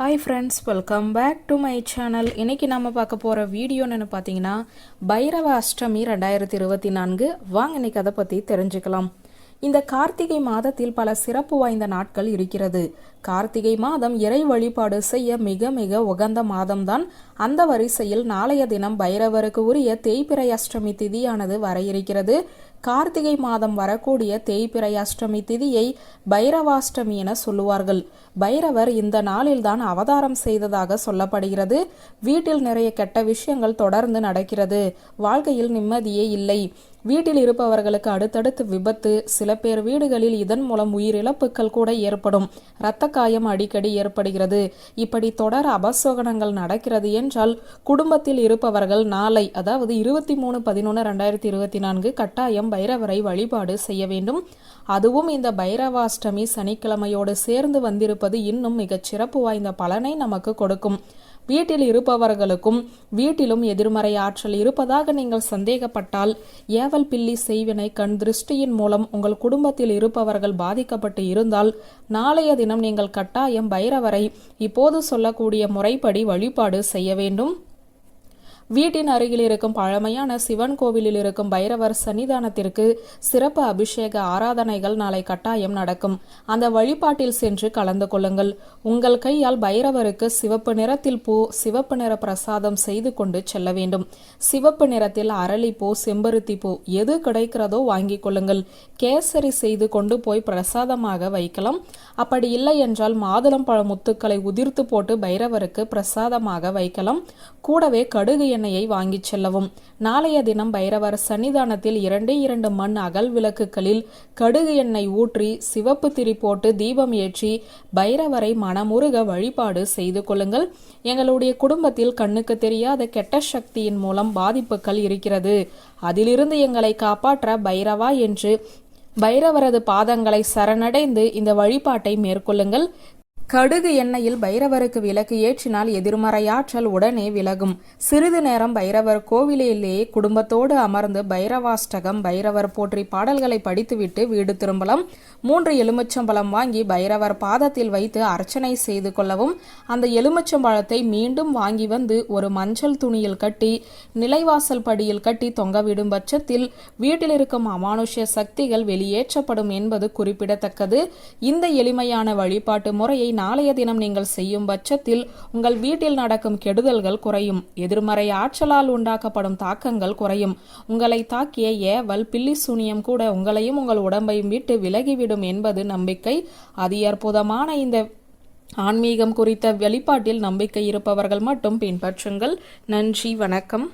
Hi friends welcome back to my channel இன்னைக்கு நம்ம பார்க்க போகிற வீடியோன்னு பார்த்தீங்கன்னா பைரவ அஷ்டமி ரெண்டாயிரத்தி இருபத்தி நான்கு. வாங்க இன்னைக்கு அதை பற்றி தெரிஞ்சுக்கலாம். இந்த கார்த்திகை மாதத்தில் பல சிறப்பு வாய்ந்த நாட்கள் இருக்கிறது. கார்த்திகை மாதம் இறை வழிபாடு செய்ய மிக மிக உகந்த மாதம்தான். அந்த வரிசையில் நாளைய தினம் பைரவருக்கு உரிய தேய்பிரை அஷ்டமி திதியானது வர இருக்கிறது கார்த்திகை மாதம் வரக்கூடிய தேய்பிரை அஷ்டமி திதியை பைரவாஷ்டமி என சொல்லுவார்கள். பைரவர் இந்த நாளில்தான் அவதாரம் செய்ததாக சொல்லப்படுகிறது. வீட்டில் நிறைய கெட்ட விஷயங்கள் தொடர்ந்து நடக்கிறது. வாழ்க்கையில் நிம்மதியே இல்லை. வீட்டில் இருப்பவர்களுக்கு அடுத்தடுத்து விபத்து சில பேர் வீடுகளில் இதன் மூலம் உயிரிழப்புகள் கூட ஏற்படும். இரத்த காயம் அடிக்கடி ஏற்படுகிறது. இப்படி தொடர் அபசோகனங்கள் நடக்கிறது என்றால் குடும்பத்தில் இருப்பவர்கள் நாளை அதாவது இருபத்தி மூணு பதினொன்று ரெண்டாயிரத்தி இருபத்தி நான்கு கட்டாயம் பைரவரை வழிபாடு செய்ய வேண்டும். அதுவும் இந்த பைரவாஷ்டமி சனிக்கிழமையோடு சேர்ந்து வந்திருப்பது இன்னும் மிகச் சிறப்பு வாய்ந்த பலனை நமக்கு கொடுக்கும். வீட்டில் இருப்பவர்களுக்கும் வீட்டிலும் எதிர்மறை ஆற்றல் இருப்பதாக நீங்கள் சந்தேகப்பட்டால் ஏவல் பில்லி செய்வினை கண் திருஷ்டியின் மூலம் உங்கள் குடும்பத்தில் இருப்பவர்கள் பாதிக்கப்பட்டு இருந்தால் நாளைய தினம் நீங்கள் கட்டாயம் பைரவரை இப்போது சொல்லக்கூடிய முறைப்படி வழிபாடு செய்ய வேண்டும். வீட்டின் அருகில் இருக்கும் பழமையான சிவன் கோவிலில் இருக்கும் பைரவர் சன்னிதானத்திற்கு சிறப்பு அபிஷேக ஆராதனைகள் நாளை கட்டாயம் நடக்கும். அந்த வழிபாட்டில் சென்று கலந்து கொள்ளுங்கள். உங்கள் கையால் பைரவருக்கு சிவப்பு நிறத்தில் பூ சிவப்பு நிற பிரசாதம் செய்து கொண்டு செல்ல வேண்டும். சிவப்பு நிறத்தில் அரளிப்பூ செம்பருத்தி பூ எது கிடைக்கிறதோ வாங்கிக் கொள்ளுங்கள். கேசரி செய்து கொண்டு போய் பிரசாதமாக வைக்கலாம். அப்படி இல்லை என்றால் மாதுளம்பழ முத்துக்களை உதிர்த்து போட்டு பைரவருக்கு பிரசாதமாக வைக்கலாம். கூடவே கடுகு எண்ணெயை வாங்கிச் செல்லவும். நாளைய தினம் பைரவர் சன்னிதானத்தில் இரண்டே இரண்டு மண் அகல் விளக்குகளில் கடுகு எண்ணெய் ஊற்றி சிவப்பு திரி போட்டு தீபம் ஏற்றி பைரவரை மனமுருக வழிபாடு செய்து கொள்ளுங்கள். எங்களுடைய குடும்பத்தில் கண்ணுக்கு தெரியாத கெட்ட சக்தியின் மூலம் பாதிப்புகள் இருக்கிறது. அதிலிருந்து எங்களை காப்பாற்ற பைரவா என்று பைரவரது பாதங்களை சரணடைந்து இந்த வழிபாட்டை மேற்கொள்ளுங்கள். கடுகு எண்ணெயில் பைரவருக்கு விளக்கு ஏற்றினால் எதிர்மறையாற்றல் உடனே விலகும். சிறிது நேரம் பைரவர் கோவிலிலேயே குடும்பத்தோடு அமர்ந்து பைரவாஷ்டகம் பைரவர் போற்றி பாடல்களை படித்துவிட்டு வீடு திரும்பலாம். மூன்று எலுமிச்சம்பழம் வாங்கி பைரவர் பாதத்தில் வைத்து அர்ச்சனை செய்து கொள்ளவும் அந்த எலுமிச்சம்பழத்தை மீண்டும் வாங்கி வந்து ஒரு மஞ்சள் துணியில் கட்டி நிலைவாசல் படியில் கட்டி தொங்கவிடும் பட்சத்தில் வீட்டில் இருக்கும் அமானுஷ்ய சக்திகள் வெளியேற்றப்படும் என்பது குறிப்பிடத்தக்கது. இந்த எளிமையான வழிபாட்டு முறையை நாளைய தினம் நீங்கள் செய்யும் பட்சத்தில் உங்கள் வீட்டில் நடக்கும் கெடுதல்கள் குறையும். எதிர்மறை ஆற்றலால் உண்டாக்கப்படும் தாக்கங்கள் குறையும். உங்களை தாக்கிய ஏவல் பில்லி சூனியம் கூட உங்களையும் உங்கள் உடம்பையும் விட்டு விலகிவிடும் என்பது நம்பிக்கை. அதி அற்புதமான இந்த ஆன்மீகம் குறித்த வெளிப்பாட்டில் நம்பிக்கை இருப்பவர்கள் மட்டும் பின்பற்றுங்கள். நன்றி வணக்கம்.